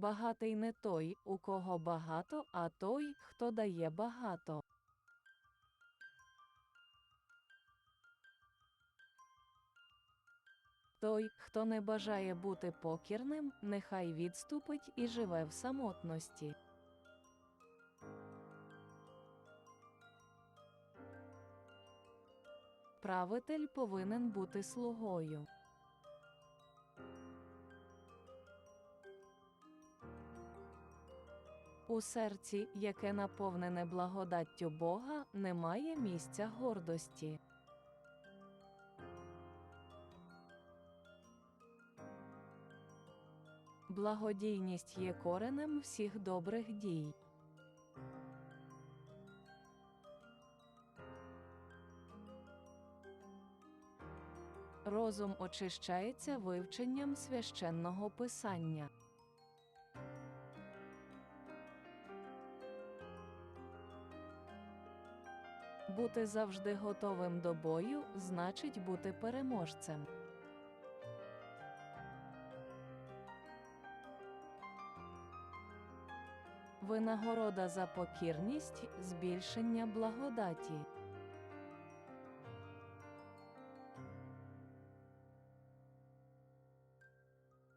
Багатий не той, у кого багато, а той, хто дає багато. Той, хто не бажає бути покірним, нехай відступить і живе в самотності. Правитель повинен бути слугою. У серці, яке наповнене благодаттю Бога, немає місця гордості. Благодійність є коренем всіх добрих дій. Розум очищається вивченням священного писання. Бути завжди готовим до бою значить бути переможцем. Винагорода за покірність збільшення благодаті.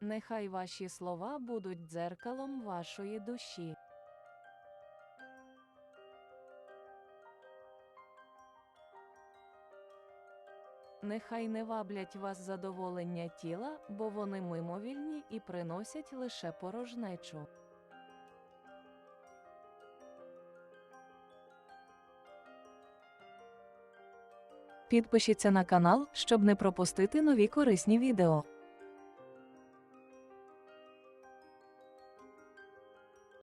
Нехай ваші слова будуть дзеркалом вашої душі. Нехай не ваблять вас задоволення тіла, бо вони мимовільні і приносять лише порожнечу. Підпишіться на канал, щоб не пропустити нові корисні відео.